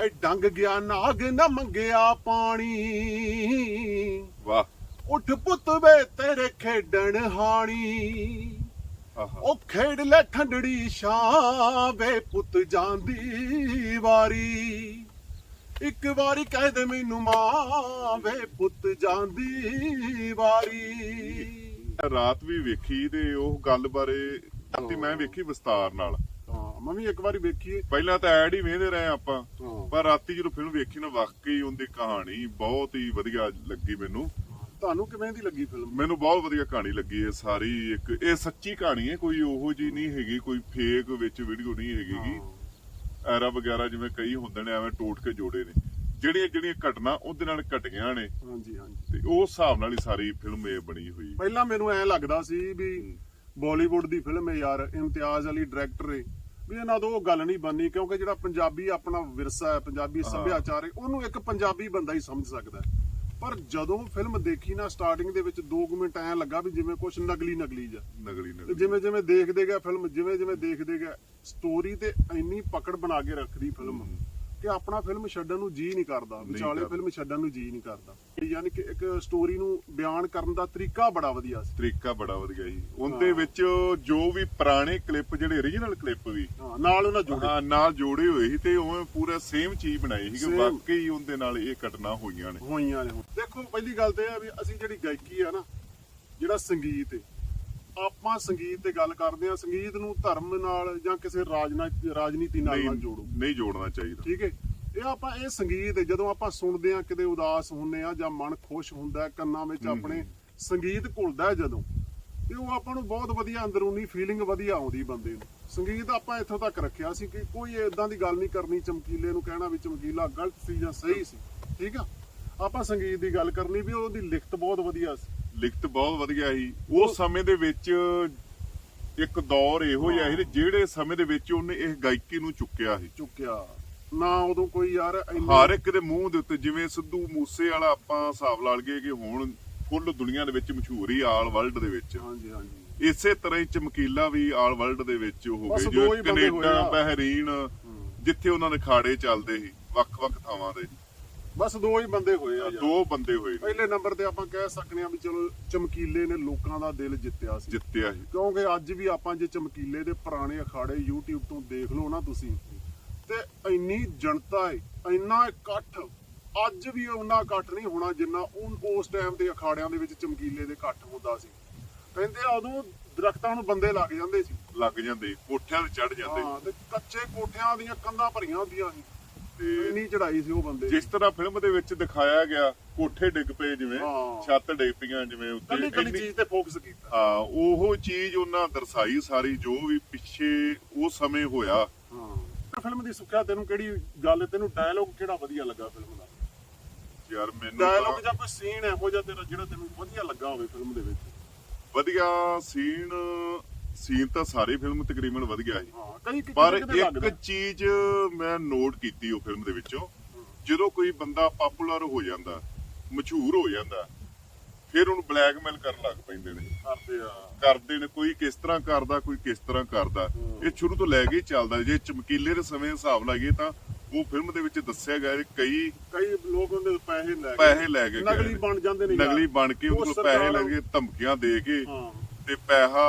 ਹਾਏ ਡੰਗ ਗਿਆ ਨਾਗ ਨਾ ਮੰਗਿਆ ਪਾਣੀ। ਵਾਹ। ਉੱਠ ਪੁੱਤ ਵੇ ਤੇਰੇ ਖੇਡਣ ਹਾਣੀ। ਉਹ ਖੇਡ ਲੈ ਠੰਡੜੀ ਛਾਂ ਵੇ ਪੁੱਤ ਜਾਂਦੀ ਵਾਰੀ। ਇੱਕ ਵਾਰੀ ਕਹਿ ਦੇ ਮੈਨੂੰ ਮਾਂ ਵੇ ਪੁੱਤ ਜਾਂਦੀ ਵਾਰੀ। ਰਾਤ ਵੀ ਵੇਖੀ ਤੇ ਉਹ ਗੱਲ ਬਾਰੇ ਮੈਂ ਵੇਖੀ ਵਿਸਤਾਰ ਨਾਲ। ਮੈਂ ਵੀ ਇੱਕ ਵਾਰੀ ਵੇਖੀਏ ਪਹਿਲਾਂ ਤਾਂ ਐਡ ਹੀ ਵੇਖਦੇ ਰਹੇ ਆਪਾਂ। ਹਾਂ। ਪਰ ਰਾਤੀ ਜਦੋਂ ਫਿਲਮ ਵੇਖੀ ਨਾ ਵਾਕਈ ਉਹਦੀ ਕਹਾਣੀ ਬਹੁਤ ਹੀ ਵਧੀਆ ਲੱਗੀ ਮੈਨੂੰ। ਤੁਹਾਨੂੰ ਕਿਵੇਂ ਦੀ ਲੱਗੀ ਫਿਲਮ ਮੈਨੂੰ ਬਹੁਤ ਵਧੀਆ ਕਹਾਣੀ ਲੱਗੀ ਇਹ ਸਾਰੀ। ਇੱਕ ਇਹ ਸੱਚੀ ਕਹਾਣੀ ਹੈ ਕੋਈ ਉਹੋ ਜੀ ਨਹੀਂ ਹੈਗੀ ਕੋਈ ਫੇਕ ਵਿੱਚ ਵੀਡੀਓ ਨਹੀਂ ਹੈਗੀਗੀ ਐਰਾ ਵਗੈਰਾ ਜਿਵੇਂ ਕਈ ਹੁੰਦੇ ਨੇ ਐਵੇਂ ਟੋਟ ਕੇ ਜੋੜੇ ਨੇ। ਜਿਹੜੀਆਂ ਜਿਹੜੀਆਂ ਘਟਨਾ ਉਹਦੇ ਨਾਲ ਘਟੀਆਂ ਨੇ। ਹਾਂਜੀ ਹਾਂਜੀ। ਤੇ ਉਸ ਹਿਸਾਬ ਨਾਲ ਹੀ ਸਾਰੀ ਫਿਲਮ ਇਹ ਬਣੀ ਹੋਈ। ਪਹਿਲਾਂ ਮੈਨੂੰ ਐ ਲੱਗਦਾ ਸੀ ਵੀ ਬਾਲੀਵੁੱਡ ਦੀ ਫਿਲਮ ਹੈ ਯਾਰ ਇਮਤਿਆਜ਼ ਅਲੀ ਡਾਇਰੈਕਟਰ ਹੈ। ਵੀ ਇਹਨਾਂ ਤੋਂ ਉਹ ਗੱਲ ਨਹੀਂ ਬਣਨੀ ਕਿਉਂਕਿ ਜਿਹੜਾ ਪੰਜਾਬੀ ਆਪਣਾ ਵਿਰਸਾ ਹੈ ਪੰਜਾਬੀ। ਸੱਭਿਆਚਾਰ ਹੈ ਉਹਨੂੰ ਇੱਕ ਪੰਜਾਬੀ ਬੰਦਾ ਹੀ ਸਮਝ ਸਕਦਾ ਹੈ। ਪਰ ਜਦੋਂ ਫਿਲਮ ਦੇਖੀ ਨਾ ਸਟਾਰਟਿੰਗ ਦੇ ਵਿੱਚ 2 ਮਿੰਟ ਐ ਲੱਗਾ ਵੀ ਜਿਵੇਂ ਕੁਝ ਨਕਲੀ ਨਕਲੀ ਜਿਹਾ ਨਗਲੀ ਤੇ ਨਗਲੀ ਜਿਵੇਂ ਜਿਵੇਂ ਦੇਖਦੇ ਗਏ ਫਿਲਮ ਜਿਵੇਂ ਜਿਵੇਂ ਦੇਖਦੇ ਗਏ ਸਟੋਰੀ ਤੇ ਇੰਨੀ ਪਕੜ ਬਣਾ ਕੇ ਰੱਖਦੀ ਫਿਲਮ। ਕਿ ਆਪਣਾ ਫਿਲਮ ਛੱਡਣ ਨੂੰ ਜੀ ਨਹੀਂ ਕਰਦਾ ਵਿਚਾਲੇ। ਫਿਲਮ ਛੱਡਣ ਨੂੰ ਜੀ ਨਹੀਂ ਕਰਦਾ ਯਾਨੀ ਕਿ ਇੱਕ ਸਟੋਰੀ ਨੂੰ ਬਿਆਨ ਕਰਨ ਦਾ ਤਰੀਕਾ ਬੜਾ ਵਧੀਆ ਸੀ ਤਰੀਕਾ ਬੜਾ ਵਧੀਆ ਸੀ ਉਹਦੇ। ਵਿੱਚ ਜੋ ਵੀ ਪੁਰਾਣੇ ਕਲਿੱਪ ਜਿਹੜੇ origignal ਕਲਿੱਪ ਵੀ ਨਾਲ ਉਹਨਾਂ ਜੁੜੇ ਹਾਂ ਨਾਲ ਜੋੜੇ ਹੋਏ ਸੀ ਤੇ ਉਵੇਂ ਪੂਰਾ ਸੇਮ ਚੀਜ਼ ਬਣਾਈ ਸੀ ਕਿ। ਵਾਕਈ ਉਹਦੇ ਨਾਲ ਇਹ ਘਟਨਾ ਹੋਈਆਂ ਨੇ ਹੋਈਆਂ ਨੇ। ਦੇਖੋ ਪਹਿਲੀ ਗੱਲ ਤੇ ਇਹ ਆ ਵੀ ਅਸੀਂ ਜਿਹੜੀ ਗਾਇਕੀ ਆ ਨਾ ਜਿਹੜਾ ਸੰਗੀਤ ਹੈ ਆਪਾਂ ਸੰਗੀਤ ਤੇ ਗੱਲ ਕਰਦੇ ਆ ਸੰਗੀਤ ਨੂੰ ਧਰਮ ਨਾਲ ਜਾਂ ਕਿਸੇ ਰਾਜਨੀਤੀ ਰਾਜਨੀਤੀ ਨਾਲ ਨਾ ਜੋੜੋ। ਨਹੀਂ ਜੋੜਨਾ ਚਾਹੀਦਾ। ਠੀਕ ਹੈ? ਇਹ ਆਪਾਂ ਇਹ ਸੰਗੀਤ ਜਦੋਂ ਆਪਾਂ ਸੁਣਦੇ ਆ ਕਿਤੇ ਉਦਾਸ ਹੁੰਨੇ ਆ ਜਾਂ ਮਨ ਖੁਸ਼ ਹੁੰਦਾ ਕੰਨਾਂ ਵਿੱਚ। ਆਪਣੇ ਸੰਗੀਤ ਘੁਲਦਾ ਜਦੋਂ ਤੇ ਉਹ ਆਪਾਂ ਨੂੰ ਬਹੁਤ ਵਧੀਆ ਅੰਦਰੂਨੀ ਫੀਲਿੰਗ ਵਧੀਆ ਆਉਂਦੀ ਬੰਦੇ ਨੂੰ। ਸੰਗੀਤ ਆਪਾਂ ਇੱਥੋਂ ਤੱਕ ਰੱਖਿਆ ਸੀ ਕਿ ਕੋਈ ਇਦਾਂ ਦੀ ਗੱਲ ਨਹੀਂ ਕਰਨੀ ਚਮਕੀਲੇ ਨੂੰ ਕਹਿਣਾ ਵੀ ਚਮਕੀਲਾ ਗਲਤ ਸੀ ਜਾਂ ਸਹੀ ਸੀ। ਠੀਕ ਆ? ਆਪਾਂ ਸੰਗੀਤ ਦੀ ਗੱਲ ਕਰਨੀ ਵੀ ਉਹਦੀ ਲਿਖਤ ਬਹੁਤ ਵਧੀਆ ਸੀ। ਲਿਖਤ ਬਹੁਤ ਵਧੀਆ ਸੀ। ਉਹ- ਉਸ ਸਮੇਂ ਦੇ ਵਿੱਚ ਇੱਕ ਦੌਰ ਇਹੋ ਜਿਹਾ ਸੀ ਜਿਹੜੇ ਸਮੇਂ ਦੇ ਵਿੱਚ ਉਹਨੇ ਇਹ ਗਾਇਕੀ ਨੂੰ ਚੁੱਕਿਆ ਸੀ। ਚੁੱਕਿਆ। ਨਾ ਉਦੋਂ ਕੋਈ ਯਾਰ ਹਰ ਇੱਕ ਦੇ ਮੂੰਹ ਦੇ ਉੱਤੇ ਜਿਵੇਂ ਸਿੱਧੂ ਮੂਸੇ ਵਾਲਾ ਆਪਾਂ ਹਿਸਾਬ ਲਾ ਲਈਏ ਕਿ ਹੁਣ ਫੁੱਲ ਦੁਨੀਆ ਦੇ ਵਿੱਚ ਮਸ਼ਹੂਰ ਹੀ ਆਲ ਵਰਲਡ ਦੇ ਵਿੱਚ। ਹਾਂਜੀ ਹਾਂਜੀ। ਇਸੇ ਤਰ੍ਹਾਂ ਹੀ ਚਮਕੀਲਾ ਵੀ ਆਲ ਵਰਲਡ ਦੇ ਵਿੱਚ ਹੋ ਗਏ ਜੋ ਕੈਨੇਡਾ। ਬਹਿਰੀਨ। ਜਿੱਥੇ ਉਹਨਾਂ ਦੇ ਖਾੜੇ ਚੱਲਦੇ ਸੀ ਵੱਖ-ਵੱਖ ਥਾਵਾਂ ਦੇ ਬਸ ਦੋ ਹੀ ਬੰਦੇ ਹੋਏ ਆ ਯਾਰ। ਦੋ ਬੰਦੇ ਹੋਏ ਨੇ, ਪਹਿਲੇ ਨੰਬਰ ਤੇ ਆਪਾਂ ਕਹਿ ਸਕਨੇ ਆ ਵੀ ਚਲੋ ਚਮਕੀਲੇ ਨੇ ਲੋਕਾਂ ਦਾ ਦਿਲ ਜਿੱਤਿਆ ਸੀ। ਜਿੱਤਿਆ ਸੀ। ਕਿਉਂਕਿ ਅੱਜ ਵੀ ਆਪਾਂ ਜੇ ਚਮਕੀਲੇ ਦੇ ਪੁਰਾਣੇ ਅਖਾੜੇ YouTube ਤੋਂ ਦੇਖ ਲਓ ਨਾ ਤੁਸੀਂ ਤੇ ਇੰਨੀ ਜਨਤਾ ਹੈ ਇੰਨਾ ਇਕੱਠ ਅੱਜ ਵੀ ਉਹਨਾਂ ਇਕੱਠ ਨਹੀਂ ਹੋਣਾ ਜਿੰਨਾ ਉਹ- ਉਸ ਟਾਈਮ ਦੇ ਅਖਾੜਿਆਂ ਦੇ ਵਿੱਚ ਚਮਕੀਲੇ ਦੇ ਇਕੱਠ ਹੁੰਦਾ ਸੀ। ਕਹਿੰਦੇ ਆ ਉਦੋਂ ਦਰਖਤਾਂ ਨੂੰ ਬੰਦੇ ਲੱਗ ਜਾਂਦੇ ਸੀ। ਲੱਗ ਜਾਂਦੇ ਕੋਠਿਆਂ ਤੇ ਚੜ ਜਾਂਦੇ। ਹਾਂ ਤੇ ਕੱਚੇ ਕੋਠਿਆਂ ਦੀਆਂ ਕੰਧਾਂ ਭਰੀਆਂ ਹੁੰਦੀਆਂ ਸੀ। ਇੰਨੀ ਚੜਾਈ ਸੀ ਉਹ ਬੰਦੇ ਜਿਸ ਤਰ੍ਹਾਂ ਫਿਲਮ ਦੇ ਵਿੱਚ ਦਿਖਾਇਆ ਗਿਆ ਕੋਠੇ ਡਿੱਗ ਪਏ ਜਿਵੇਂ। ਛੱਤ ਡਿੱਗ ਪਈਆਂ ਜਿਵੇਂ ਉੱਤੇ ਕੱਲੀ ਕੱਲੀ ਇੰਨੀ- ਚੀਜ਼ ਤੇ ਫੋਕਸ ਕੀਤਾ। ਹਾਂ ਉਹ ਚੀਜ਼ ਉਹਨਾਂ ਦਰਸਾਈ ਸਾਰੀ ਜੋ ਵੀ ਪਿੱਛੇ ਉਹ ਸਮੇਂ ਹੋਇਆ। ਹਾਂ। ਫਿਲਮ ਦੀ ਸੁੱਖਿਆ ਤੈਨੂੰ ਕਿਹੜੀ ਗੱਲ ਤੈਨੂੰ ਡਾਇਲੋਗ ਕਿਹੜਾ ਵਧੀਆ ਲੱਗਾ ਫਿਲਮ ਦਾ? ਯਾਰ ਮੈਨੂੰ ਡਾਇਲੋਗ ਜਾਂ ਕੋਈ ਸੀਨ ਇਹੋ ਜਿਹਾ ਤੇਰਾ ਜਿਹੜਾ ਤੈਨੂੰ ਵਧੀਆ ਲੱਗਾ ਹੋਵੇ ਫਿਲਮ ਦੇ ਵਿੱਚ? ਵਧੀਆ ਸੀਨ ਸੀਨ ਤਾਂ ਸਾਰੇ ਫਿਲਮ ਤਕਰੀਬਨ ਵਧੀਆ ਸੀ। ਹਾਂ ਕਈ ਪਰ ਇੱਕ ਚੀਜ਼ ਮੈਂ ਨੋਟ ਕੀਤੀ ਉਹ ਫਿਲਮ ਦੇ ਵਿੱਚੋਂ ਜਦੋਂ ਕੋਈ ਬੰਦਾ ਪਪੂਲਰ ਹੋ ਜਾਂਦਾ ਮਸ਼ਹੂਰ ਹੋ ਜਾਂਦਾ ਫਿਰ ਉਹਨੂੰ ਬਲੈਕਮੇਲ ਕਰਨ ਲੱਗ ਪੈਂਦੇ ਨੇ। ਕਰਦੇ ਆ। ਕਰਦੇ ਨੇ ਕੋਈ ਕਿਸ ਤਰ੍ਹਾਂ ਕਰਦਾ ਕੋਈ ਕਿਸ ਤਰ੍ਹਾਂ ਕਰਦਾ। ਇਹ ਸ਼ੁਰੂ ਤੋਂ ਲੈ ਕੇ ਹੀ ਚੱਲਦਾ। ਜੇ ਚਮਕੀਲੇ ਦੇ ਸਮੇਂ ਹਿਸਾਬ ਲਾਈਏ ਤਾਂ ਉਹ ਫਿਲਮ ਦੇ ਵਿੱਚ ਦੱਸਿਆ ਗਿਆ ਕਿ ਕਈ ਕਈ ਲੋਕ ਉਹਦੇ ਪੈਸੇ ਲੈ ਕੇ ਪੈਸੇ ਲੈ ਕੇ ਗਏ ਨਕਲੀ। ਬਣ ਜਾਂਦੇ ਨੇ ਨਕਲੀ। ਬਣ ਕੇ ਉਹ ਉਹਦੇ ਕੋਲ ਪੈਸੇ ਲੈ ਕੇ ਧਮਕੀਆਂ ਦੇ ਕੇ ਹਾਂ। ਤੇ ਪੈਸਾ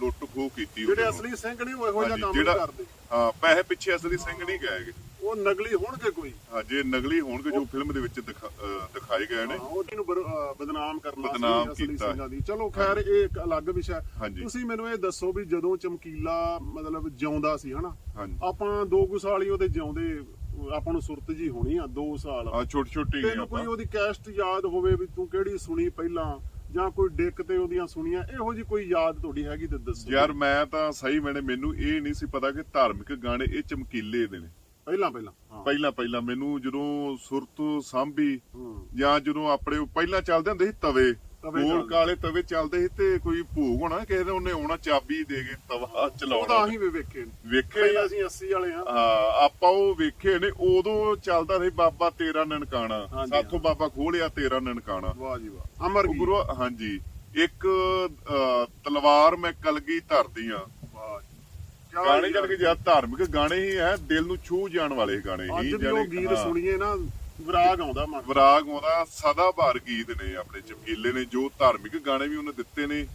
ਲੁੱਟ ਖੋਹ ਕੀਤੀ ਜਿਹੜੇ ਅਸਲੀ ਸਿੰਘ ਨੇ ਉਹ ਇਹੋ ਜਿਹਾ ਕੰਮ ਨਹੀਂ ਕਰਦੇ। ਹਾਂ ਪੈਸੇ ਪਿੱਛੇ ਅਸਲੀ ਸਿੰਘ ਨਹੀਂ ਗਏਗੇ ਉਹ ਨਕਲੀ ਹੋਣਗੇ ਕੋਈ? ਹਾਂ ਜੇ ਨਕਲੀ ਹੋਣਗੇ ਜੋ ਫਿਲਮ ਦੇ ਵਿੱਚ ਦਿਖਾਏ ਗਏ ਨੇ। ਉਹਨੂੰ ਅਹ ਬਦਨਾਮ ਕਰਨਾ ਬਦਨਾਮ ਕੀਤਾ। ਚਲੋ ਖੈਰ ਇਹ ਇੱਕ ਅਲੱਗ ਵਿਸ਼ਾ। ਤੁਸੀਂ ਮੈਨੂੰ ਇਹ ਦੱਸੋ ਵੀ ਜਦੋਂ ਚਮਕੀਲਾ ਮਤਲਬ ਜਿਉਂਦਾ ਸੀ ਹਨਾ? ਆਪਾਂ ਦੋ ਕੁ ਸਾਲ ਹੀ ਉਹਦੇ ਜਿਉਂਦੇ ਆਪਾਂ ਨੂੰ ਸੁਰਤ ਜੀ ਹੋਣੀ ਆ 2 ਸਾਲ। ਆ ਛੋਟੀ ਛੋਟੀ ਤੈਨੂੰ ਕੋਈ ਉਹਦੀ ਕੈਸਟ ਯਾਦ ਹੋਵੇ ਵੀ ਤੂੰ ਕਿਹੜੀ ਸੁਣੀ ਪਹਿਲਾਂ? ਜਾਂ ਕੋਈ ਡਿੱਕ ਤੇ ਉਹਦੀਆਂ ਸੁਣੀਆਂ ਇਹੋ ਜੀ ਕੋਈ ਯਾਦ ਤੁਹਾਡੀ ਹੈਗੀ ਤੇ ਦੱਸੋ। ਯਾਰ ਮੈਂ ਤਾਂ ਸਹੀ ਮੈਨੇ ਮੈਨੂੰ ਇਹ ਨਹੀਂ ਸੀ ਪਤਾ ਕਿ ਧਾਰਮਿਕ ਗਾਣੇ ਇਹ ਚਮਕੀਲੇ ਦੇ ਨੇ। ਪਹਿਲਾਂ ਪਹਿਲਾਂ ਪਹਿਲਾਂ ਪਹਿਲਾਂ ਮੈਨੂੰ ਜਦੋਂ ਸੁਰਤ ਸਾਂਭੀ। ਜਾਂ ਜਦੋਂ ਆਪਣੇ ਪਹਿਲਾਂ ਚੱਲਦੇ ਹੁੰਦੇ ਸੀ ਤਵੇ ਤਵੇ। ਕਾਲੇ ਤਵੇ ਚੱਲਦੇ ਸੀ ਤੇ ਕੋਈ ਭੋਗ ਹੋਣਾ ਕਿਸੇ ਨੇ ਉਹਨੇ ਆਉਣਾ ਚਾਬੀ ਦੇ ਕੇ ਤਵਾ ਉਹਦਾ ਚਲਾਉਣਾ ਅਸੀਂ ਵੀ ਵੇਖੇ। ਵੇਖੇ ਪਹਿਲਾਂ? ਅਸੀਂ 80 ਵਾਲੇ ਆ ਹਾਂ ਆਪਾਂ ਉਹ ਵੇਖੇ ਨੇ ਉਦੋਂ ਚੱਲਦਾ ਸੀ ਬਾਬਾ ਤੇਰਾ ਨਨਕਾਣਾ ਸਾਥੋਂ ਬਾਬਾ ਖੋਲਿਆ ਤੇਰਾ ਨਨਕਾਣਾ ਵਾਹ ਜੀ ਵਾਹ ਅਮਰ ਗੁਰੂ ਹਾਂਜੀ ਇੱਕ ਤਲਵਾਰ ਮੈਂ ਕਲਗੀ ਧਰਦੀ ਆ ਗਾਣੇ। ਜਦ ਕਿ ਜ਼ਿਆਦਾ ਧਾਰਮਿਕ ਗਾਣੇ ਹੀ ਹੈ ਦਿਲ ਨੂੰ ਛੂਹ ਜਾਣ ਵਾਲੇ ਗਾਣੇ ਹੀ ਜਾਣੀ- ਗੀਤ ਹਾਂ। ਸੁਣੀਏ ਨਾ ਵਿਰਾਗ ਆਉਂਦਾ ਮਨ। ਵਿਰਾਗ ਆਉਂਦਾ ਸਦਾ ਭਾਰ ਗੀਤ ਨੇ ਆਪਣੇ ਚਮਕੀਲੇ ਨੇ ਜੋ ਧਾਰਮਿਕ ਗਾਣੇ ਵੀ ਉਹਨੇ ਦਿੱਤੇ ਨੇ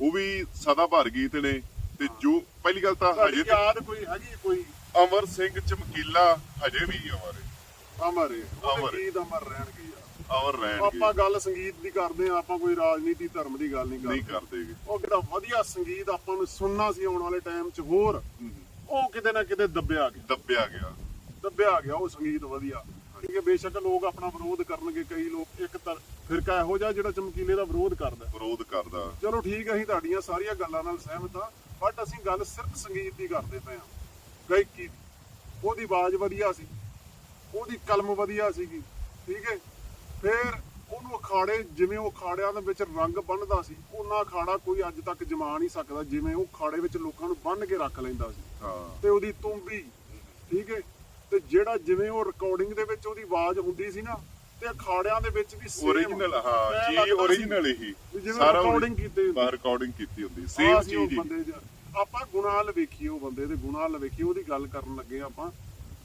ਉਹ ਵੀ ਸਦਾ ਭਾਰ ਗੀਤ ਨੇ ਤੇ ਜੋ ਪਹਿਲੀ ਗੱਲ ਤਾਂ ਹਜੇ ਯਾਦ ਕੋਈ ਹੈਗੀ ਕੋਈ? ਅਮਰ ਸਿੰਘ ਚਮਕੀਲਾ ਹਜੇ ਵੀ ਅਮਰ ਹੈ ਅਮਰ ਹੈ ਅਮਰ। ਗੀਤ ਅਮਰ ਰਹਿਣਗੇ ਅਮਰ ਰਹਿਣਗੇ। ਆਪਾਂ ਗੱਲ ਸੰਗੀਤ ਦੀ ਕਰਦੇ ਆ ਆਪਾਂ ਕੋਈ ਰਾਜਨੀਤੀ ਧਰਮ ਦੀ ਗੱਲ ਨਹੀਂ ਨਹੀਂ ਕਰਦੇ। ਕਰਦੇਗੇ ਉਹ ਕਿਤਾ ਵਧੀਆ ਸੰਗੀਤ ਆਪਾਂ ਨੂੰ ਸੁਣਨਾ ਸੀ ਆਉਣ ਵਾਲੇ ਟਾਈਮ 'ਚ ਹੋਰ ਉਹ ਕਿਤੇ ਨਾ ਕਿਤੇ ਦੱਬਿਆ ਗਿਆ। ਦੱਬਿਆ ਗਿਆ। ਦੱਬਿਆ ਗਿਆ ਉਹ ਸੰਗੀਤ ਵਧੀਆ। ਹੈ ਬੇਸ਼ੱਕ ਲੋਕ ਆਪਣਾ ਵਿਰੋਧ ਕਰਨਗੇ ਕਈ ਲੋਕ ਇੱਕ ਤਰ ਫਿਰਕਾ ਇਹੋ ਜਿਹਾ ਜਿਹੜਾ ਚਮਕੀਲੇ ਦਾ ਵਿਰੋਧ ਕਰਦਾ ਵਿਰੋਧ ਕਰਦਾ। ਚਲੋ ਠੀਕ ਹੈ ਅਸੀਂ ਤੁਹਾਡੀਆਂ ਸਾਰੀਆਂ ਗੱਲਾਂ ਨਾਲ ਸਹਿਮਤ ਹਾਂ ਬਟ ਅਸੀਂ ਗੱਲ ਸਿਰਫ ਸੰਗੀਤ ਦੀ ਕਰਦੇ ਪਏ ਹਾਂ ਗਾਇਕੀ ਦੀ। ਉਹਦੀ ਆਵਾਜ਼ ਵਧੀਆ ਸੀ ਉਹਦੀ ਕਲਮ ਵਧੀਆ ਸੀਗੀ ਠੀਕ ਹੈ। ਫਿਰ ਉਹਨੂੰ ਅਖਾੜੇ ਜਿਵੇਂ ਉਹ ਅਖਾੜਿਆਂ ਦੇ ਵਿੱਚ ਰੰਗ ਬੰਨਦਾ ਸੀ ਉਹਨਾਂ ਅਖਾੜਾ ਕੋਈ ਅੱਜ ਤੱਕ ਜਮਾ ਨਹੀਂ ਸਕਦਾ ਜਿਵੇਂ ਉਹ ਅਖਾੜੇ ਵਿੱਚ ਲੋਕਾਂ ਨੂੰ ਬੰਨ ਕੇ ਰੱਖ ਲੈਂਦਾ ਸੀ। ਹਾਂ। ਤੇ ਉਹਦੀ ਤੁੰਬੀ ਠੀਕ ਹੈ। ਤੇ ਜਿਹੜਾ ਜਿਵੇਂ ਉਹ ਰਿਕਾਰਡਿੰਗ ਦੇ ਵਿੱਚ ਉਹਦੀ ਆਵਾਜ਼ ਹੁੰਦੀ ਸੀ ਨਾ ਤੇ ਅਖਾੜਿਆਂ ਦੇ ਵਿੱਚ ਵੀ ਹਾਂ ਐਂ ਜੀ ਓਰੀਜਨਲ ਹੀ। ਸਾਰਾ recording ਕੀਤੀ ਹੁੰਦੀ। ਬਾਹਰ ਰਿਕਾਰਡਿੰਗ ਕੀਤੀ ਹੁੰਦੀ ਸੇਮ ਚੀਜ਼ ਹੀ। ਆਪਾਂ ਗੁਨਾਹ ਵੱਲ ਵੇਖੀਏ ਉਹ ਬੰਦੇ ਦੇ ਗੁਨਾਹ ਵੱਲ ਵੇਖੀਏ ਉਹਦੀ ਗੱਲ ਕਰਨ ਲੱਗੇ ਆਪਾਂ।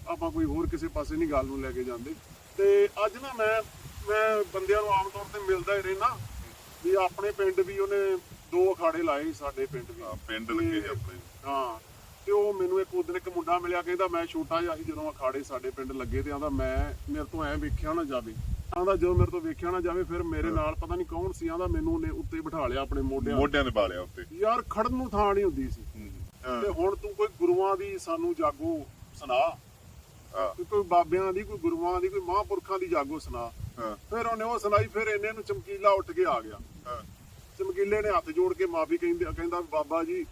ਆਪਾਂ ਕੋਈ ਹੋਰ ਕਿਸੇ ਪਾਸੇ ਨਹੀਂ ਗੱਲ ਨੂੰ ਲੈ ਕੇ ਜਾਂਦੇ। ਤੇ ਅੱਜ ਨਾ ਮੈਂ ਮੈਂ ਬੰਦਿਆਂ ਨੂੰ ਆਮ ਤੌਰ ਤੇ ਮਿਲਦਾ ਹੀ ਰਹਿਣਾ ਵੀ ਆਪਣੇ ਪਿੰਡ ਵੀ ਉਹਨੇ ਦੋ ਅਖਾੜੇ ਲਾਏ ਸਾਡੇ ਪਿੰਡ ਵੀ। ਹਾਂ, ਪਿੰਡ ਲੱਗੇ ਆਪਣੇ। ਹਾਂ ਤੇ ਉਹ ਮੈਨੂੰ ਇੱਕ ਉਦੋਂ ਇੱਕ ਮੁੰਡਾ ਮਿਲਿਆ ਕਹਿੰਦਾ ਮੈਂ ਛੋਟਾ ਜਿਹਾ ਸੀ ਜਦੋਂ ਅਖਾੜੇ ਸਾਡੇ ਪਿੰਡ ਲੱਗੇ ਤੇ ਆਂਦਾ ਮੈਂ ਮੇਰੇ ਤੋਂ ਐ ਵੇਖਿਆ ਨਾ ਜਾਵੇ। ਆਂਦਾ ਜਦੋਂ ਮੇਰੇ ਤੋਂ ਵੇਖਿਆ ਨਾ ਜਾਵੇ ਫਿਰ ਮੇਰੇ ਨਾਲ ਪਤਾ ਨਹੀਂ ਕੌਣ ਸੀ ਆਂਦਾ ਮੈਨੂੰ ਉਹਨੇ ਉੱਤੇ ਬਿਠਾ ਲਿਆ ਆਪਣੇ ਮੋਢਿਆਂ ਤੇ। ਮੋਢਿਆਂ ਦੇ ਬਾਲਿਆ ਉੱਤੇ। ਯਾਰ ਖੜਨ ਨੂੰ ਥਾਂ ਨਹੀਂ ਹੁੰਦੀ ਸੀ। ਤੇ ਹੁਣ ਤੂੰ ਕੋਈ ਗੁਰੂਆਂ ਦੀ ਸਾਨੂੰ ਜਾਗੋ ਸੁਣਾ। ਹਾਂ, ਤੇ ਕੋਈ ਬਾਬਿਆਂ ਦੀ ਕੋਈ ਗੁਰੂਆਂ ਦੀ ਕੋਈ ਮਹਾਂਪੁਰਖਾਂ ਦੀ ਜਾਗੋ ਸੁਣਾ। ਫਿਰ ਉਹਨੇ ਉਹ ਸੁਣਾਈ ਫਿਰ ਇਹਨੇ ਨੂੰ ਚਮਕੀਲਾ ਉੱਠ ਕੇ ਆ ਗਿਆ। ਚਮਕੀਲੇ ਨੇ ਹੱਥ ਜੋੜ ਕੇ ਮਾਫੀ ਕਹਿੰਦੇ ਕਹਿੰਦਾ ਬਾਬਾ ਜੀ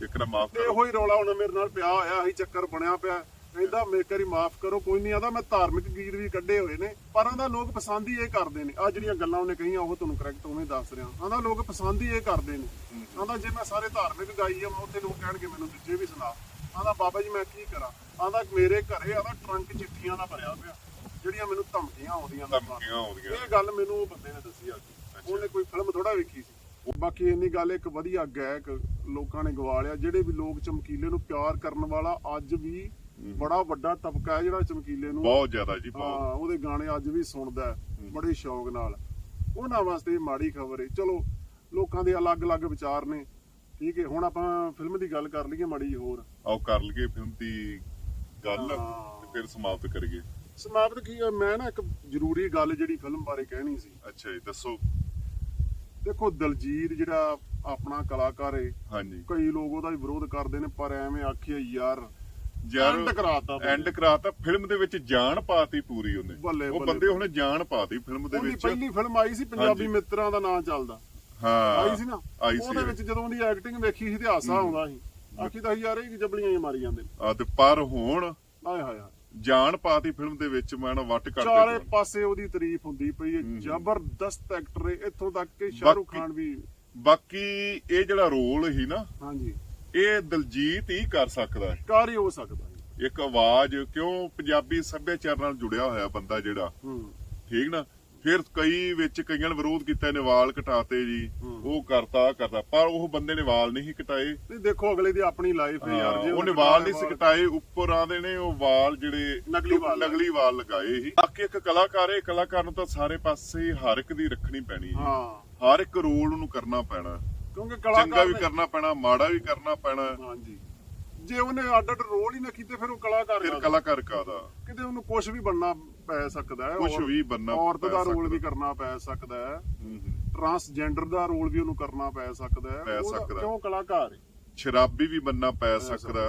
ਹਾਂ ਇੱਕ ਨਾ ਮਾਫ ਤੇ ਕਰੋ। ਇਹੋ ਹੀ ਰੌਲਾ ਹੁਣ ਮੇਰੇ ਨਾਲ ਪਿਆ ਹੋਇਆ ਸੀ ਚੱਕਰ ਬਣਿਆ ਪਿਆ। ਕਹਿੰਦਾ ਮੇਰੇ ਕਰੀ ਮਾਫ ਕਰੋ ਕੋਈ ਨਹੀਂ ਆਦਾ ਮੈਂ ਧਾਰਮਿਕ ਗੀਤ ਵੀ ਕੱਢੇ ਹੋਏ ਨੇ ਪਰ ਆਂਦਾ ਲੋਕ ਪਸੰਦ ਹੀ ਇਹ ਕਰਦੇ ਨੇ। ਆ ਜਿਹੜੀਆਂ ਗੱਲਾਂ ਉਹਨੇ ਕਹੀਆਂ ਉਹ ਤੁਹਾਨੂੰ ਕਰੈਕਟ ਉਵੇਂ ਦੱਸ ਰਿਹਾ। ਆਂਦਾ ਲੋਕ ਪਸੰਦ ਹੀ ਇਹ ਕਰਦੇ ਨੇ। ਆਂਦਾ ਜੇ ਮੈਂ ਸਾਰੇ ਧਾਰਮਿਕ ਗਾਈ ਆ ਉੱਥੇ ਲੋਕ ਕਹਿਣਗੇ ਮੈਨੂੰ ਦੂਜੇ ਵੀ ਸੁਣਾ। ਆਂਦਾ ਬਾਬਾ ਜੀ ਮੈਂ ਕੀ ਕਰਾਂ? ਆਂਦਾ ਮੇਰੇ ਘਰੇ ਆਂਦਾ ਟਰੰਕ ਚਿੱਠੀਆਂ ਦਾ ਭਰਿਆ ਪਿਆ ਜਿਹੜੀਆਂ ਮੈਨੂੰ ਧਮਕੀਆਂ ਆਉਂਦੀਆਂ ਧਮਕੀਆਂ ਆਉਂਦੀਆਂ ਇਹ ਗੱਲ ਮੈਨੂੰ ਉਹ ਬੰਦੇ ਨੇ ਦੱਸੀ ਅੱਜ। ਉਹਨੇ ਕੋਈ ਫਿਲਮ ਥੋੜਾ ਵੇਖੀ ਸੀ। ਬਾਕੀ ਇੰਨੀ ਗੱਲ ਇੱਕ ਵਧੀਆ ਗਾਇਕ ਲੋਕਾਂ ਨੇ ਗਵਾ ਲਿਆ ਜਿਹੜੇ ਵੀ ਲੋਕ ਚਮਕੀਲੇ ਨੂੰ ਪਿਆਰ ਕਰਨ ਵਾਲਾ ਅੱਜ ਵੀ ਬੜਾ ਵੱਡਾ ਤਬਕਾ ਹੈ ਜਿਹੜਾ ਚਮਕੀਲੇ ਨੂੰ ਬਹੁਤ ਜ਼ਿਆਦਾ ਜੀ ਬਹੁਤ। ਹਾਂ ਉਹਦੇ ਗਾਣੇ ਅੱਜ ਵੀ ਸੁਣਦਾ ਹੈ, ਬੜੇ ਸ਼ੌਕ ਨਾਲ। ਉਹਨਾਂ ਵਾਸਤੇ ਮਾੜੀ ਖਬਰ ਹੈ ਚਲੋ ਲੋਕਾਂ ਦੇ ਅਲੱਗ-ਅਲੱਗ ਵਿਚਾਰ ਨੇ। ਠੀਕ ਹੈ ਹੁਣ ਆਪਾਂ ਫਿਲਮ ਦੀ ਗੱਲ ਕਰ ਲਈਏ ਮਾੜੀ ਹੋਰ। ਆਓ ਕਰ ਲਈਏ ਫਿਲਮ ਦੀ ਗੱਲ। ਤੇ ਫਿਰ ਸਮਾਪਤ ਕਰੀਏ। ਸਮਾਪਤ ਕੀ ਮੈਂ ਨਾ ਇੱਕ ਜ਼ਰੂਰੀ ਗੱਲ ਜਿਹੜੀ ਫਿਲਮ ਬਾਰੇ ਕਹਿਣੀ ਸੀ। ਅੱਛਾ ਜੀ ਦੱਸੋ। ਦੇਖੋ ਦਲਜੀਤ ਜਿਹੜਾ ਆਪਣਾ ਕਲਾਕਾਰ ਹੈ ਹਾਂਜੀ। ਕਈ ਲੋਕ ਉਹਦਾ ਵੀ ਵਿਰੋਧ ਕਰਦੇ ਨੇ ਪਰ ਐਵੇਂ ਆਖੀਏ ਯਾਰ ਯਾਰ ਕਰਾਤਾ ਬੰਦੇ। ਐਂਡ ਕਰਾਤਾ ਫਿਲਮ ਦੇ ਵਿੱਚ ਜਾਨ ਪਾਤੀ ਪੂਰੀ ਉਹਨੇ। ਉਹ। ਬੰਦੇ ਉਹਨੇ ਜਾਨ ਪਾਤੀ ਫਿਲਮ ਦੇ ਉਹਦੀ ਵਿੱਚ। ਪਹਿਲੀ ਫਿਲਮ ਆਈ ਸੀ ਪੰਜਾਬੀ। ਮਿੱਤਰਾਂ ਦਾ ਨਾਂ ਚੱਲਦਾ। ਹਾਂ ਆਈ ਸੀ ਨਾ? ਉਹਦੇ ਵਿੱਚ ਜਦੋਂ ਉਹਦੀ ਐਕਟਿੰਗ ਵੇਖੀ ਸੀ ਤੇ ਹਾਸਾ ਆਉਂਦਾ ਸੀ। ਆਖੀ ਤਾਂ ਯਾਰ ਇਹ ਜਬਲੀਆਂ ਹੀ ਮਾਰੀ ਜਾਂਦੇ ਆ ਤੇ ਪਰ ਹੁਣ ਆਏ ਹਾਏ। ਜਾਨ ਪਾਤੀ ਫਿਲਮ ਦੇ ਵਿੱਚ ਮੈਂ ਨਾ ਵੱਟ ਚਾਰੇ ਪਾਸੇ ਉਹਦੀ ਤਾਰੀਫ ਹੁੰਦੀ ਪਈ ਹੈ। ਜ਼ਬਰਦਸਤ ਐਕਟਰ ਹੈ। ਇੱਥੋਂ ਤੱਕ ਕਿ ਸ਼ਾਹਰੁਖ ਖਾਨ ਵੀ ਬਾਕੀ ਇਹ ਜਿਹੜਾ ਰੋਲ ਹੀ ਨਾ ਹਾਂਜੀ। ਇਹ ਦਲਜੀਤ ਹੀ ਕਰ ਸਕਦਾ ਹੈ। ਕਾਰ ਹੀ ਹੋ ਸਕਦਾ ਹੈ। ਇੱਕ ਆਵਾਜ਼ ਕਿਉਂ ਪੰਜਾਬੀ ਸੱਭਿਆਚਾਰ ਨਾਲ ਜੁੜਿਆ ਹੋਇਆ ਬੰਦਾ ਜਿਹੜਾ ਹੂੰ। ਠੀਕ ਨਾ? ਫਿਰ ਕਈ ਵਿੱਚ ਕਈਆਂ ਨੇ ਵਿਰੋਧ ਕੀਤਾ ਇਹਨੇ ਵਾਲ ਕਟਾਤੇ ਜੀ ਉਹ ਕਰਤਾ ਕਰਤਾ। ਪਰ ਉਹ ਬੰਦੇ ਨੇ ਵਾਲ ਨਹੀਂ ਕਟਾਏ ਨਹੀਂ ਦੇਖੋ ਅਗਲੇ ਦੀ ਆਪਣੀ ਲਾਈਫ ਹੈ ਯਾਰ ਜੇ ਉਹਨੇ ਵਾਲ ਨਹੀਂ ਕਟਾਏ ਉੱਪਰ ਆਂਦੇ ਨੇ ਉਹ ਵਾਲ ਜਿਹੜੇ ਨਕਲੀ ਵਾਲ। ਨਕਲੀ ਵਾਲ ਲਗਾਏ ਸੀ। ਬਾਕੀ ਇੱਕ ਕਲਾਕਾਰ ਹੈ ਕਲਾਕਾਰ ਨੂੰ ਤਾਂ ਸਾਰੇ ਪਾਸੇ ਹਰ ਇੱਕ ਦੀ ਰੱਖਣੀ ਪੈਣੀ ਹਾਂ। ਹਰ ਇੱਕ ਰੋਲ ਨੂੰ ਕਰਨਾ ਪੈਣਾ। ਕਿਉਂਕਿ ਚੰਗਾ ਕਲਾਕਾਰ ਵੀ ਨੇ- ਕਰਨਾ ਪੈਣਾ ਮਾੜਾ ਵੀ ਕਰਨਾ ਪੈਣਾ। ਹਾਂਜੀ। ਜੇ ਉਹਨੇ ਅੱਡ ਅੱਡ ਰੋਲ ਹੀ ਨਾ ਕੀਤੇ ਫਿਰ ਉਹ ਕਲਾਕਾਰ ਫਿਰ? ਕਲਾਕਾਰ ਕਾਦਾ ਕਿਤੇ ਉਹਨੂੰ ਕੁਝ ਵੀ ਬਣਨਾ ਪੈ ਸਕਦਾ ਹੈ ਔਰ- ਵੀ ਬਣਨਾ ਔਰਤ ਦਾ ਰੋਲ। ਵੀ ਕਰਨਾ ਪੈ ਸਕਦਾ ਹੈ ਟਰਾਂਸਜੈਂਡਰ ਦਾ ਰੋਲ ਵੀ ਉਹਨੂੰ ਕਰਨਾ ਪੈ ਸਕਦਾ ਹੈ ਪੈ ਸਕਦਾ। ਕਿਉਂ ਕਲਾਕਾਰ ਹੈ ਸ਼ਰਾਬੀ ਵੀ ਬੰਨਾ ਪੈ ਸਕਦਾ।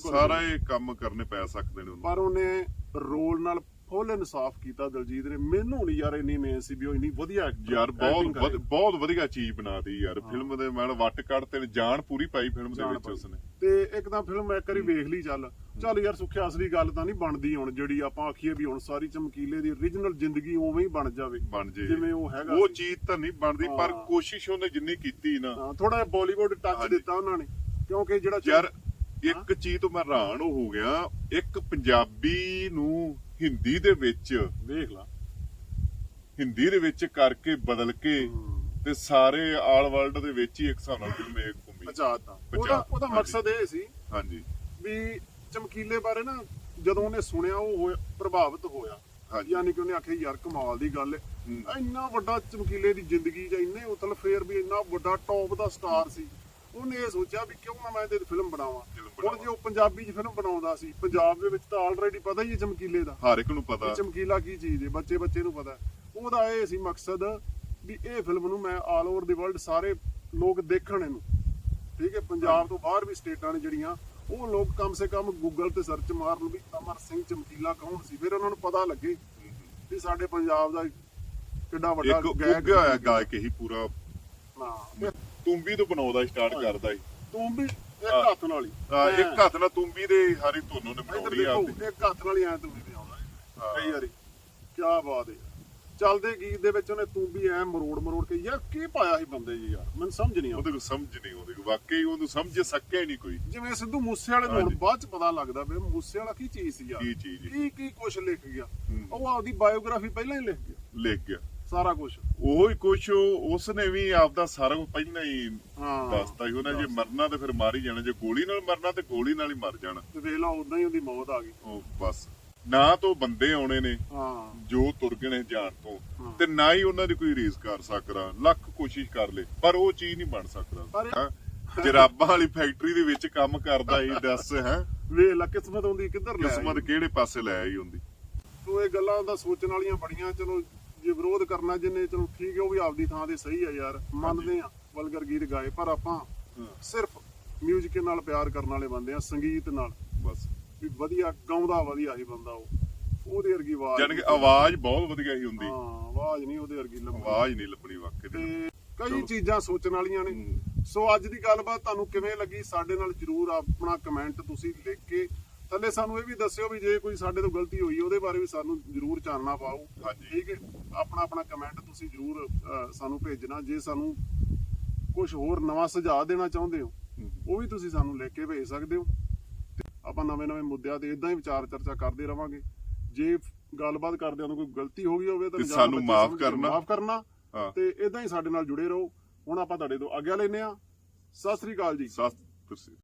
ਸਾਰਾ ਇਹ ਕੰਮ ਕਰਨੇ ਪੈ ਸਕਦੇ ਨੇ ਉਹਨੂੰ ਪਰ ਉਹਨੇ ਰੋਲ ਨਾਲ ਫੁੱਲ ਇਨਸਾਫ ਕੀਤਾ ਦਲਜੀਤ ਨੇ। ਮੈਨੂੰ ਨਹੀਂ ਯਾਰ ਇੰਨੀ ਮੇਨ ਸੀ ਵੀ ਉਹ ਇੰਨੀ ਵਧੀਆ ਯਾਰ ਬਹੁਤ। ਵਧ- ਬਹੁਤ ਵਧੀਆ ਚੀਜ਼ ਬਣਾਤੀ ਯਾਰ। ਫਿਲਮ ਦੇ ਮੈਂ ਵੱਟ ਕੱਢ ਤੇ ਜਾਨ ਪੂਰੀ ਪਾਈ ਫਿਲਮ ਦੇ ਵਿੱਚ। ਉਸਨੇ। ਤੇ ਇੱਕ ਤਾਂ ਫਿਲਮ ਇੱਕ ਵਾਰੀ ਵੇਖ ਲਈ ਚੱਲ। ਚੱਲ ਯਾਰ ਸੁੱਖਿਆ ਅਸਲੀ ਗੱਲ ਤਾਂ ਨਹੀਂ ਬਣਦੀ ਹੁਣ ਜਿਹੜੀ ਆਪਾਂ ਆਖੀਏ ਵੀ ਹੁਣ ਸਾਰੀ ਚਮਕੀਲੇ ਦੀ origignal ਜ਼ਿੰਦਗੀ ਉਵੇਂ ਹੀ ਬਣ ਜਾਵੇ। ਬਣ ਜੇ। ਜਿਵੇਂ ਉਹ ਹੈਗਾ ਉਹ ਸੀ। ਚੀਜ਼ ਤਾਂ ਨਹੀਂ ਬਣਦੀ ਪਰ ਹਾਂ। ਕੋਸ਼ਿਸ਼ ਉਹਨੇ ਜਿੰਨੀ ਕੀਤੀ ਨਾ। ਹਾਂ, ਥੋੜਾ ਜਿਹਾ ਬਾਲੀਵੁੱਡ ਟੱਚ ਹਾਂਜੀ। ਦਿੱਤਾ ਉਹਨਾਂ ਨੇ। ਕਿਉਂਕਿ ਜਿਹੜਾ ਯਾਰ ਇੱਕ ਚੀਜ਼ ਤੋਂ ਮੈਂ ਹੈਰਾਨ ਹੋ ਗਿਆ। ਇੱਕ ਪੰਜਾਬੀ ਨੂੰ ਹਿੰਦੀ ਦੇ ਵਿੱਚ ਵੇਖ ਲਾ। ਹਿੰਦੀ ਦੇ ਵਿੱਚ ਕਰਕੇ ਬਦਲ ਕੇ ਤੇ ਸਾਰੇ ਆਲ ਵਰਲਡ ਦੇ ਵਿੱਚ ਹੀ ਇੱਕ ਫਿਲਮ ਇਹ ਘੁੰਮੀ ਪਛਾਤਾ ਉਹਦਾ ਉਹਦਾ। ਮਕਸਦ ਇਹ ਸੀ ਹਾਂਜੀ। ਵੀ ਚਮਕੀਲੇ ਬਾਰੇ ਨਾ ਜਦੋਂ ਉਹਨੇ ਸੁਣਿਆ ਉਹ ਪ੍ਰਭਾਵਿਤ ਹੋਇਆ। ਯਾਨੀ ਕਿ ਉਹਨੇ ਆਖਿਆ ਯਾਰ ਕਮਾਲ ਦੀ ਗੱਲ ਹੂੰ। ਇੰਨਾ ਵੱਡਾ ਚਮਕੀਲੇ ਦੀ ਜ਼ਿੰਦਗੀ ਜਾਂ ਇੰਨੇ ਉਤਲ ਫੇਰ ਵੀ ਇੰਨਾ ਵੱਡਾ ਟੌਪ ਦਾ ਸਟਾਰ ਸੀ। ਉਹਨੇ ਇਹ ਸੋਚਿਆ ਵੀ ਕਿਉਂ ਨਾ ਮੈਂ ਇਹਦੇ ਤੇ ਫਿਲਮ ਬਣਾਵਾਂ। ਹੁਣ। ਜੇ ਉਹ ਪੰਜਾਬੀ 'ਚ ਫਿਲਮ ਬਣਾਉਂਦਾ ਸੀ ਪੰਜਾਬ ਦੇ ਵਿੱਚ ਤਾਂ ਆਲਰੇਡੀ ਪਤਾ ਹੀ ਹੈ ਚਮਕੀਲੇ ਦਾ। ਹਰ ਇੱਕ ਨੂੰ ਪਤਾ। ਚਮਕੀਲਾ ਕੀ ਚੀਜ਼ ਹੈ ਬੱਚੇ ਬੱਚੇ ਨੂੰ ਪਤਾ। ਉਹਦਾ ਇਹ ਸੀ ਮਕਸਦ ਵੀ ਇਹ ਫਿਲਮ ਨੂੰ ਮੈਂ ਆਲ ਓਵਰ ਦੀ ਵਰਲਡ ਸਾਰੇ ਲੋਕ ਦੇਖਣ ਇਹਨੂੰ। ਠੀਕ ਹੈ ਪੰਜਾਬ ਤੋਂ ਬਾਹਰ ਵੀ ਸਟੇਟਾਂ ਨੇ ਜਿਹੜੀਆਂ ਉਹ ਲੋਕ ਕਮ ਸੇ ਕਮ ਗੂਗਲ ਤੇ ਸਰਚ ਮਾਰਨ ਵੀ ਅਮਰ ਸਿੰਘ ਚਮਕੀਲਾ ਕੌਣ ਸੀ? ਫਿਰ ਉਹਨਾਂ ਨੂੰ ਪਤਾ ਲੱਗੇ ਵੀ ਸਾਡੇ ਪੰਜਾਬ ਦਾ ਕਿੱਡਾ ਵੱਡਾ ਇੱਕ ਗਾਇਕ ਹੋਇਆ ਗਾਇਕ ਹੀ ਪੂਰਾ ਹਾਂ ਤੁੰਬੀ ਤੋਂ ਬਣਾਉਂਦਾ ਸਟਾਰਟ। ਕਰਦਾ ਹੀ ਤੂੰ ਵੀ ਇੱਕ ਹਾਂ। ਹੱਥ ਨਾਲ ਹੀ। ਆ, ਇੱਕ ਹੱਥ ਨਾਲ ਤੁੰਬੀ ਦੇ ਹਾਰੀ ਧੁੰਨ ਨੇ ਬਣਾਉਣੀ ਆ ਇੱਕ ਹੱਥ ਨਾਲ ਹੀ ਐ ਤੂੰ ਵੀ ਆਉਂਦਾ ਹਾਂ। ਕਈ ਵਾਰੀ। ਕੀ ਬਾਤ ਹੈ। ਚੱਲਦੇ ਗੀਤ ਦੇ ਵਿੱਚ ਉਹਨੇ ਤੂੰ ਵੀ ਐ ਮਰੋੜ ਮਰੋੜ ਕੇ ਯਾਰ ਕੀ ਪਾਇਆ ਸੀ ਬੰਦੇ ਜੀ ਯਾਰ? ਮੈਨੂੰ ਸਮਝ ਨਹੀਂ ਆਉਂਦੀ। ਉਹਦੇ ਕੋਲ ਸਮਝ ਨਹੀਂ ਉਹਦੇ ਕੋਲ ਵਾਕਈ ਉਹਨੂੰ ਸਮਝ ਸਕਿਆ ਹੀ ਨਹੀਂ ਕੋਈ। ਜਿਵੇਂ ਸਿੱਧੂ ਮੂਸੇ ਵਾਲੇ ਨੂੰ। ਬਾਅਦ ਚ ਪਤਾ ਲੱਗਦਾ ਵੀ ਮੂਸੇ ਵਾਲਾ ਕੀ ਚੀਜ਼ ਸੀ ਯਾਰ। ਕੀ ਚੀਜ਼ ਸੀ। ਕੀ ਕੀ ਕੁਝ ਲਿਖ ਗਿਆ। ਹੂੰ। ਉਹ ਆਪਦੀ ਬਾਇਓਗ੍ਰਾਫੀ ਪਹਿਲਾਂ ਹੀ ਲਿਖ ਗਿਆ। ਲਿਖ ਗਿਆ। ਸਾਰਾ ਕੁਝ ਉਹ ਹੀ ਕੁਛ ਉਸਨੇ ਵੀ ਆਪਦਾ ਸਾਰਾ ਕੁਝ ਪਹਿਲਾਂ ਹੀ ਹਾਂ। ਦੱਸਤਾ ਸੀ ਉਹਨੇ ਜੇ ਮਰਨਾ ਤੇ ਫਿਰ ਮਾਰ ਹੀ ਜਾਣਾ ਜੇ ਗੋਲੀ ਨਾਲ ਮਰਨਾ ਤੇ ਗੋਲੀ ਨਾਲ ਹੀ ਮਰ ਜਾਣਾ। ਤੇ ਵੇਖ ਲਾ ਉਦਾਂ ਹੀ ਉਹਦੀ ਮੌਤ ਆ ਗਈ। ਉਹ ਬਸ। ਨਾ ਤਾਂ ਬੰਦੇ ਆਉਣੇ ਨੇ ਹਾਂ। ਜੋ ਤੁਰ ਗਏ ਨੇ ਜਾਣ ਤੋਂ ਹਾਂ। ਤੇ ਨਾ ਹੀ ਉਹਨਾਂ ਦੀ ਕੋਈ ਰੀਸ ਕਰ ਸਕਦਾ ਲੱਖ ਕੋਸ਼ਿਸ਼ ਕਰ ਲੇ ਪਰ ਉਹ ਚੀਜ਼ ਨਹੀਂ ਬਣ ਸਕਦਾ। ਹੈਂ? ਜਰਾਬਾਂ ਵਾਲੀ ਫੈਕਟਰੀ ਦੇ ਵਿੱਚ ਕੰਮ ਕਰਦਾ ਹੀ ਦੱਸ ਹੈ? ਵੇਖ ਲਾ ਕਿਸਮਤ ਹੁੰਦੀ ਕਿੱਧਰ ਲੈ ਕਿਸਮਤ। ਕਿਹੜੇ ਪਾਸੇ ਲੈ ਆਈ ਹੁੰਦੀ ਸੋ ਇਹ ਗੱਲਾਂ ਦਾ ਸੋਚਣ ਵਾਲੀਆਂ ਬੜੀਆਂ ਚਲੋ ਜੇ ਵਿਰੋਧ ਕਰਨਾ ਜਿੰਨੇ ਚਲੋ ਠੀਕ ਹੈ ਉਹ ਵੀ ਆਪਦੀ ਥਾਂ ਤੇ ਸਹੀ ਹੈ ਯਾਰ ਮੰਨਦੇ ਆ ਵਲਗਰ ਗੀਤ ਗਾਏ ਪਰ ਆਪਾਂ ਸਿਰਫ 뮤직 ਨਾਲ ਪਿਆਰ ਕਰਨ ਵਾਲੇ ਬੰਦੇ ਆ ਸੰਗੀਤ ਨਾਲ। ਬਸ। ਵੀ ਵਧੀਆ ਗਾਉਂਦਾ ਵਧੀਆ ਹੀ ਬੰਦਾ ਉਹ। ਉਹਦੇ ਵਰਗੀ ਆਵਾਜ਼ ਜਾਨ ਕਿ ਆਵਾਜ਼ ਬਹੁਤ ਵਧੀਆ ਹੀ ਹੁੰਦੀ। ਹਾਂ ਆਵਾਜ਼ ਨਹੀਂ ਉਹਦੇ ਵਰਗੀ ਲੱਭਦੀ ਆਵਾਜ਼ ਨਹੀਂ ਲੱਭਣੀ ਵਾਕਈ ਤੇ। ਕਈ। ਚੀਜ਼ਾਂ ਸੋਚਣ ਵਾਲੀਆਂ ਨੇ। ਸੋ ਅੱਜ ਦੀ ਗੱਲਬਾਤ ਤੁਹਾਨੂੰ ਕਿਵੇਂ ਲੱਗੀ? ਸਾਡੇ ਨਾਲ ਜਰੂਰ ਆਪਣਾ ਕਮੈਂਟ ਤੁਸੀਂ ਲਿਖ ਕੇ ਥੱਲੇ ਸਾਨੂੰ ਇਹ ਵੀ ਦੱਸਿਓ ਵੀ ਜੇ ਕੋਈ ਸਾਡੇ ਤੋਂ ਗਲਤੀ ਹੋਈ ਉਹਦੇ ਬਾਰੇ ਵੀ ਸਾਨੂੰ ਜਰੂਰ ਚਾਨਣਾ ਪਾਓ। ਠੀਕ ਹੈ ਆਪਣਾ ਆਪਣਾ ਕਮੈਂਟ ਤੁਸੀਂ ਜਰੂਰ ਸਾਨੂੰ ਭੇਜਣਾ। ਜੇ ਸਾਨੂੰ ਕੁਝ ਹੋਰ ਨਵਾਂ ਸੁਝਾਅ ਦੇਣਾ ਚਾਹੁੰਦੇ ਹੋ। ਉਹ ਵੀ ਤੁਸੀਂ ਸਾਨੂੰ ਲਿਖ ਕੇ ਭੇਜ ਸਕਦੇ ਹੋ। ਆਪਾਂ ਨਵੇਂ ਨਵੇਂ ਮੁੱਦਿਆਂ ਤੇ ਇਦਾਂ ਹੀ ਵਿਚਾਰ ਚਰਚਾ ਕਰਦੇ ਰਵਾਂਗੇ। ਜੇ ਗੱਲਬਾਤ ਕਰਦਿਆਂ ਨੂੰ ਕੋਈ ਗਲਤੀ ਹੋ ਗਈ ਹੋਵੇ ਤਾਂ ਸਾਨੂੰ ਮਾਫ਼ ਕਰਨਾ। ਮਾਫ਼ ਕਰਨਾ। ਤੇ ਇਦਾਂ ਹੀ ਸਾਡੇ ਨਾਲ ਜੁੜੇ ਰਹੋ। ਹੁਣ ਆਪਾਂ ਤੁਹਾਡੇ ਤੋਂ ਆਗਿਆ ਲੈਨੇ ਆ ਸਤਿ ਸ੍ਰੀ ਅਕਾਲ ਜੀ। ਸਤਿ